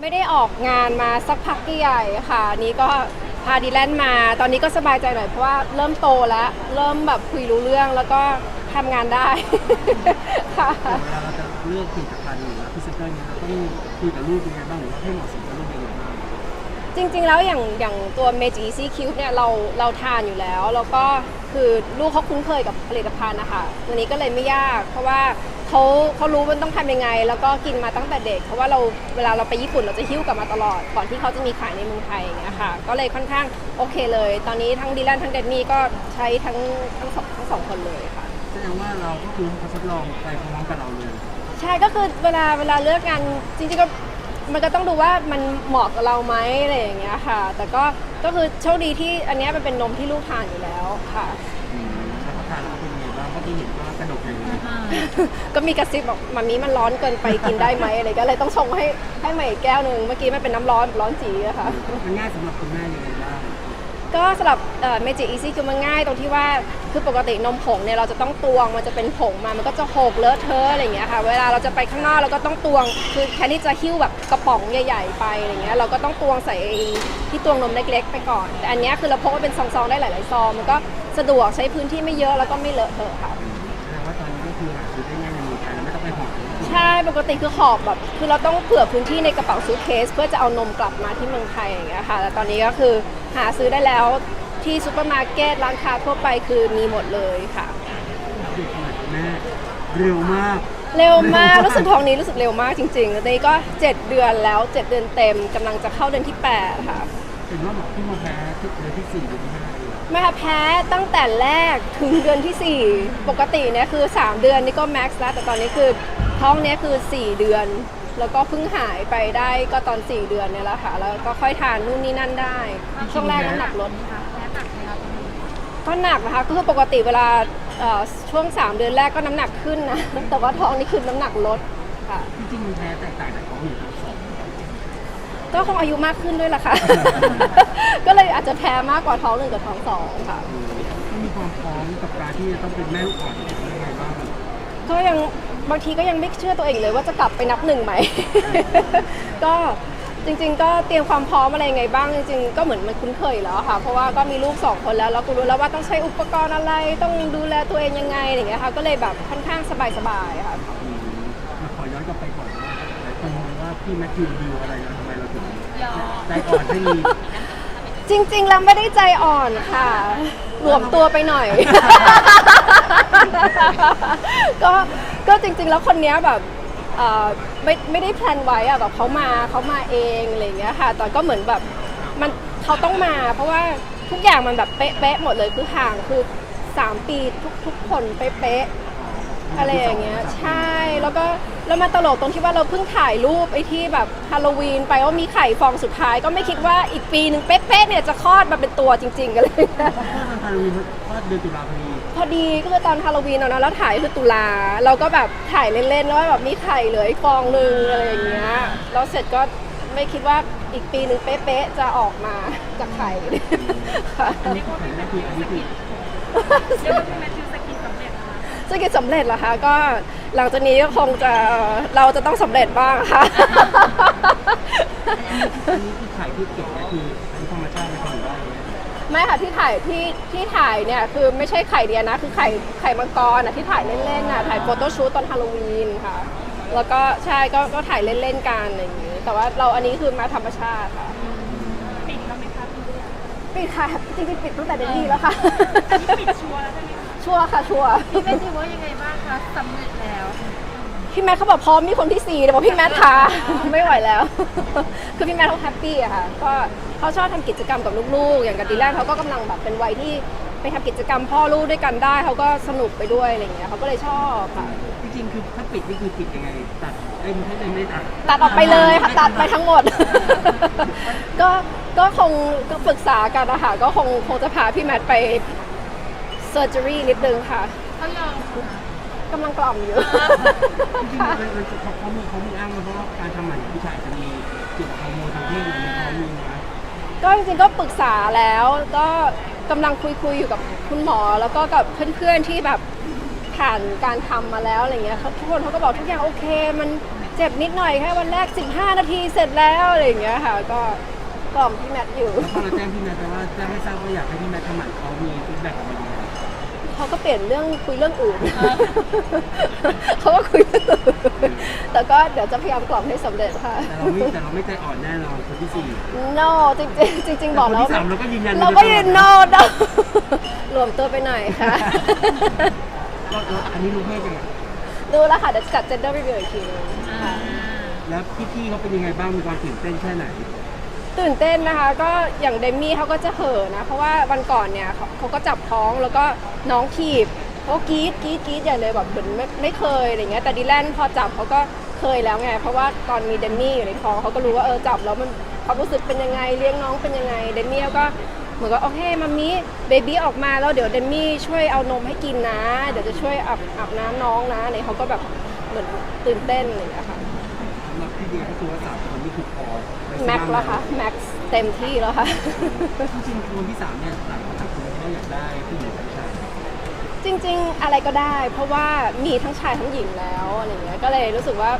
ไม่ได้ออกงานมาสักพักใหญ่ค่ะอันนี้ก็พาดีแลนด์มา ตอนนี้ก็สบายใจหน่อยเพราะว่าเริ่มโตแล้ว เริ่มแบบคุยรู้เรื่องแล้วก็ทำงานได้ ค่ะแต่เวลาเราจะเลือกผลิตภัณฑ์หรือว่าพรีเซนเตอร์เนี่ยเราต้องคุยกับลูกยังไงบ้างหรือว่าให้เหมาะสมกับลูกยังไงบ้างจริงๆ แล้วอย่างอย่างตัว Meiji Easy Cube เนี่ยเราเราทานอยู่แล้ว แล้วก็คือลูกเขาคุ้นเคยกับผลิตภัณฑ์นะคะตัวนี้ก็เลยไม่ยาก เพราะว่า เขาเขารู้มันต้องทำยังไง แล้วก็กินมาตั้งแต่เด็ก เพราะว่าเราเวลาเราไปญี่ปุ่นเราจะหิ้วกลับมาตลอด ก่อนที่เขาจะมีขายในเมืองไทยอย่างเงี้ยค่ะ ก็เลยค่อนข้างโอเคเลย ตอนนี้ทั้งดีแลนทั้งเดนมี่ก็ใช้ทั้งทั้งสองทั้งสองคนเลยค่ะ แสดงว่าเราก็คือเขาทดลองไปพร้อมๆกับเราเลย ใช่ก็คือเวลาเวลาเลือกงานจริงๆก็มันก็ต้องดูว่ามันเหมาะกับเราไหมอะไรอย่างเงี้ยค่ะ แต่ก็ก็คือโชคดีที่อันเนี้ยมันเป็นนมที่ลูกทานอยู่แล้วค่ะ อืมแล้วเขาทานแล้วเป็นยังไงบ้างเมื่อ กี้เห็นว่ากระดกเลยก็มีกระซิบบอกมามีมันร้อนเกินไปกินได้ไหมอะไรก็เลยต้องชงให้ให้ใหม่อีกแก้วหนึ่งเมื่อกี้มันเป็นน้ำร้อนร้อนจีอะค่ะ มันง่ายสำหรับคุณแม่ยังไงบ้างก็สำหรับเมจิอีซี่คือมันง่ายตรงที่ว่าคือปกตินมผงเนี่ยเราจะต้องตวงมันจะเป็นผงมามันก็จะหกเลอะเทอะอะไรอย่างเงี้ยค่ะเวลาเราจะไปข้างนอกเราก็ต้องตวงคือแทนที่จะหิ้วแบบกระป๋องใหญ่ ๆ ไปอะไรเงี้ยเราก็ต้องตวงใส่ไอ้ที่ตวงนมเล็กๆ ไปก่อน แต่อันเนี้ยคือเราพกไว้เป็นซองๆได้หลายๆซองมันก็ สะดวกใช้พื้นที่ไม่เยอะแล้วก็ไม่เลอะเทอะค่ะ แสดงว่าตอนนี้ก็คือหาซื้อได้ง่ายในเมืองไทยแล้วไม่ต้องไปหอบใช่ปกติคือหอบแบบ คือเราต้องเผื่อพื้นที่ในกระเป๋าซูทเคส เพื่อจะเอานมกลับมาที่เมืองไทยอย่างเงี้ยค่ะแต่ตอนนี้ก็คือหาซื้อได้แล้วที่ซูเปอร์มาร์เก็ตร้านค้าทั่วไปคือมีหมดเลยค่ะ เด็กขนาดคุณแม่เร็วมาก เร็วมากรู้สึกท้องนี้รู้สึกเร็วมากจริงๆตอนนี้ก็ 7 เดือนแล้ว 7 เดือนเต็มกำลังจะเข้าเดือนที่ 8 ค่ะ เห็นว่าบอกที่มาแพ้ที่เดือนที่สี่เดือนที่ห้า เลยเหรอแม่แพ้ตั้งแต่แรกถึงเดือนทีสี่ 4 ปกติเนี่ยคือ 3 เดือนนี่ก็แม็กซ์แล้วแต่ตอนนี้คือท้องเนี้ยคือ 4 เดือน แล้วก็เพิ่งหายไปได้ก็ตอน 4 เดือนเนี่ยแหละค่ะ แล้วก็ค่อยทานนู่นนี่นั่นได้ ช่วงแรกน้ำหนักลดก็หนักนะคะก็คือปกติเวลาเอ่อช่วง 3 เดือนแรกก็น้ำหนักขึ้นนะแต่ว่าท้องนี่คือน้ำหนักลดค่ะจริงๆมันแพ้แตกต่างจากของหนึ่ง กับสองก็คงอายุมากขึ้นด้วยล่ะค่ะ ก็เลยอาจจะแพ้มากกว่าท้องหนึ่งกับท้องสองค่ะมันมีความพร้อมกับการที่จะต้องเป็นแม่ลูกอ่อนยังไงบ้างก็ยังบางทีก็ยังไม่เชื่อตัวเองเลยว่าจะกลับไปนับหนึ่งไหม ก็จริง ๆ ก็เตรียมความพร้อมอะไรยังไงบ้างจริงๆก็เหมือนมันคุ้นเคยอยู่แล้วค่ะ เพราะว่าก็มีลูกสองคนแล้วแล้วก็รู้แล้วว่าต้องใช้อุปกรณ์อะไรต้องดูแลตัวเองยังไงอะไรอย่างเงี้ยค่ะก็เลยแบบค่อนข้างสบายๆค่ะอืมมาขอย้อนกลับไปก่อน พี่แมทธิวดิวอะไรนะทำไมเราถึงใจอ่อนให้มีจริง ๆ แล้วไม่ได้ใจอ่อนค่ะ หลวมตัวไปหน่อย ก็ก็จริง ๆ แล้วคนเนี้ยแบบเอ่อไม่ไม่ได้แพลนไว้อะแบบเขามาเขามาเองอะไรอย่างเงี้ยค่ะแต่ก็เหมือนแบบมันเขาต้องมา เพราะว่าทุกอย่างมันแบบเป๊ะๆหมดเลยคือห่างคือ 3 ปีทุกทุกคนเป๊ะๆ อะไรอย่างเงี้ยใช่แล้วก็แล้วมาตลกตรงที่ว่าเราเพิ่งถ่ายรูปไอ้ที่แบบฮาโลวีนไปว่ามีไข่ฟองสุดท้ายก็ไม่คิดว่าอีกปีหนึ่งเป๊ะๆเนี่ยจะคลอดมาเป็นตัวจริงๆกันเลยเพราะว่าทางฮาโลวีนเพราะว่าเดือนตุลาพอดีพอดีก็คือตอนฮาโลวีนเนอะนะแล้วถ่ายคือตุลาเราก็แบบถ่ายเล่นๆว่าแบบมีไข่เหลืออีกฟองหนึ่งอะไรอย่างเงี้ยแล้วเสร็จก็ไม่คิดว่าอีกปีหนึ่งเป๊ะๆจะออกมาจากไข่ค่ะอันนี้คือแผนแม่คืออันนี้คือจะกิ จสำเร็จเหรอคะก็หลังจากนี้ก็คงจะเราจะต้องสำเร็จบ้างค่ะ อันนี้คือขายที่เก็บนะคืออันนี้ธรรมชาติไม่ทำหรือว่าอย่างเงี้ยไม่ค่ะที่ถ่ายที่ที่ถ่ายเนี่ยคือไม่ใช่ไข่เดียนะ คือไข่ไข่มังกรนะที่ถ่ายเล่นๆน่ะถ่ายโฟโต้ชูตตอนฮาโลวีนค่ะ แล้วก็ใช่ก็ก็ถ่ายเล่นๆกันอะไรอย่างนี้ แต่ว่าเราอันนี้คือมาธรรมชาติค่ะปิดแล้วไหมคะปิดค่ะจริงๆปิดตั้งแต่เดนนี่แล้วค่ะ ปิดชัวร์แล้วใช่ไหมคะ ชัวร์ค่ะชัวร์พี่แม่ถือว่ายังไงบ้างคะสำเร็จแล้ว พี่แมทเขาบอกพร้อมมีคนที่สี่แต่บอกพี่แมทค่ะ ไม่ไหวแล้ว คือพี่แมทเขาแฮปปี้อะค่ะ ก็เขาชอบทำกิจกรรมกับลูกๆ อย่างกับดีแลนเขาก็กำลังแบบเป็นวัยที่ไปทำกิจกรรมพ่อลูกด้วยกันได้เขาก็สนุกไปด้วยอะไรอย่างเงี้ยเขาก็เลยชอบค่ะ จริงๆคือถ้าปิดนี่คือปิดยังไงตัดเอ้ยไม่ใช่ไม่ได้ตัดตัดออกไปเลยค่ะตัดไปทั้งหมด ก็ก็คงก็ปรึกษากันนะคะก็คงคงจะพาพี่แมทไป เซอร์เจอรี่นิดนึงค่ะเขายอมกำลังกล่อมอยู่ จริงๆมันมันเขาเขามีเขามีอ้างมาเพราะว่าการทำหมันของผู้ชายจะมีเกี่ยวกับฮอร์โมนทางเพศอยู่ในเขามีนะก็จริงๆก็ปรึกษาแล้วก็กำลังคุยคุยๆอยู่กับคุณหมอ แล้วก็กับเพื่อนๆที่แบบผ่านการทำมาแล้วอะไรเงี้ยเขาทุกคนเขาก็บอกทุกอย่างโอเค มันจเจ็บนิดหน่อยแค่วันแรก 15 นาทีเสร็จแล้วอะไรอย่างเงี้ยค่ะก็กล่อมพี่แมทอยู่พอเราแจ้งพี่แมทไปว่าแจ้งให้ทราบว่าอยากให้พี่แมททำหมันเขามีฟีดแบ็กกลับมาดีไหม เขาก็เปลี่ยนเรื่องคุยเรื่องอื่นเขาก็คุยเรื่องอื่นแต่ก็เดี๋ยวจะพยายามกล่อมให้สำเร็จค่ะ แต่เราไม่แต่เราไม่ใจอ่อนแน่นอนคนที่สี่ no จริงๆจริง ๆ บอกคนแล้วที่สามเราก็ยืนยัน เราก็ยืน no no รวมตัวไปหน่อยค่ะ เราเราอันนี้รู้เพศยังไงดูแล้วค่ะเดี๋ยวจัด gender review อีกทีนึงค่ะ แล้วพี่ๆเขาเป็นยังไงบ้างมีความตื่นเต้นแค่ไหน ตื่นเต้นนะคะ ก็อย่างเดมี่เขาก็จะเห่อนะ เพราะว่าวันก่อนเนี่ยเขาเขาก็จับท้องแล้วก็น้องขีบเขากรี๊ดกรี๊ดกรี๊ดใหญ่เลยแบบเหมือนไม่ไม่เคยอะไรเงี้ยแต่ดีแลนพอจับเขาก็เคยแล้วไงเพราะว่าตอนมีเดมี่อยู่ในท้องเขาก็รู้ว่าเออจับแล้วมันความรู้สึกเป็นยังไงเลี้ยงน้องเป็นยังไงเดมี่เขาก็เหมือนกับโอเคมัมมี่เบบี้ออกมาแล้วเดี๋ยวเดมี่ช่วยเอานมให้กินนะ เดี๋ยวจะช่วยอาบอาบน้ำน้องนะเนี่ยเขาก็แบบเหมือนตื่นเต้นอะไรอย่างเงี้ยค่ะ สำหรับพี่เดียก็คือว่าสามคนนี่คือพอไว้สแม็ร้ากงแล้วค่ะแม็กซ์เต็มที่แล้วค่ะ จริงๆคนที่สามเนี่ยหลายคนถามคุณว่าอยากได้ผู้หญิงหรือผู้ชายจริง ๆ อะไรก็ได้ เพราะว่ามีทั้งชายทั้งหญิงแล้วอะไรเงี้ยก็เลยรู้สึกว่า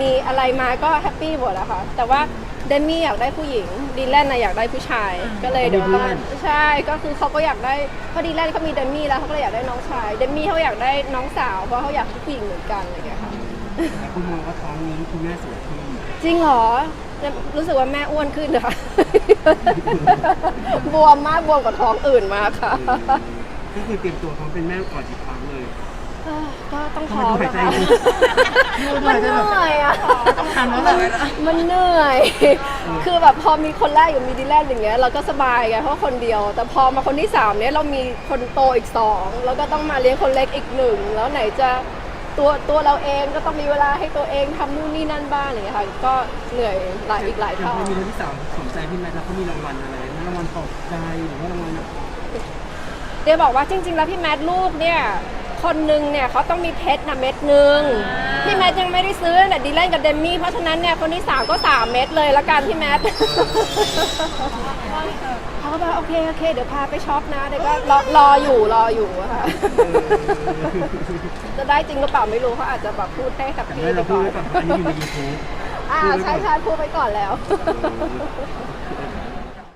มีอะไรมาก็แฮปปี้หมดอะค่ะแต่ว่าเดมี่อยากได้ผู้หญิงดีแลนน่ะอยากได้ผู้ชาย ก็เลยเดี๋ยวต้องใช่ก็คือเขาก็อยากได้เพราะดีแลนเขามีเดมี่แล้วเขาก็เลยอยากได้น้องชายเดมี่เขาอยากได้น้องสาวเพราะเขาอยากได้ผู้หญิงเหมือนกันอะไรเงี้ยค่ะ แต่คุณมองว่าท้องนี้คุณแม่สวยขึ้นจริงเหรอ รู้สึกว่าแม่อ้วนขึ้นเหรอบวมมากบวมกว่าท้องอื่นมากค่ะก็คือเตรียมตัวเขาเป็นแม่ก่อนจีบครั้งเลยเอ้อก็ต้องทำท้ไมองดูหายนะใจคะดีมันเหนื่อยอะต้องทำแล้วแหละมันเหนื่อย คือแบบพอมีคนแรกอยู่มีดีแลนด์อย่างเงี้ยเราก็สบายไงเพราะคนเดียว แต่พอมาคนที่สามเนี้ยเรามีคนโตอีกสองแล้วก็ต้องมาเลี้ยงคนเล็กอีกหนึ่งแล้วไหนจะ ตัวตัวเราเองก็ต้องมีเวลาให้ตัวเองทำนู่นนี่นั่นบ้างอะไรอย่างเงี้ยค่ะก็เหนื่อยหลายอีกหลายแต่เท่าพอมีคนที่สามสนใจพี่แมทแล้วเขามีรางวัลอะไรรางวัลปลอบใจหรือว่ารางวัลแบบ เดี๋ยวบอกว่าจริง ๆ แล้วพี่แมทลูกเนี่ย คนหนึงเนี่ยเขาต้องมีเพชรนะเม็ดหนึ่งพี่แมทยังไม่ได้ซื้อแต่ดีแลนกับเดมมี่เพราะฉะนั้นเนี่ยคนที่สามก็สามเม็ดเลยละกันพี่แมทเขาก็บอกโอเคโอเค เดี๋ยวพาไปช็อปนะเดี๋ยวก็รอรออยู่รออยู่อะค่ะจะได้จริงหรือเปล่าไม่รู้เขาอาจจะแบบพูดให้กับแต่พี่ไม่ไปเราพูก่ดอนไว้ก่อนเพราะอันนี้อยู่ในยูทูบอ่าใช่ใช่พูดไปก่อนแล้วโ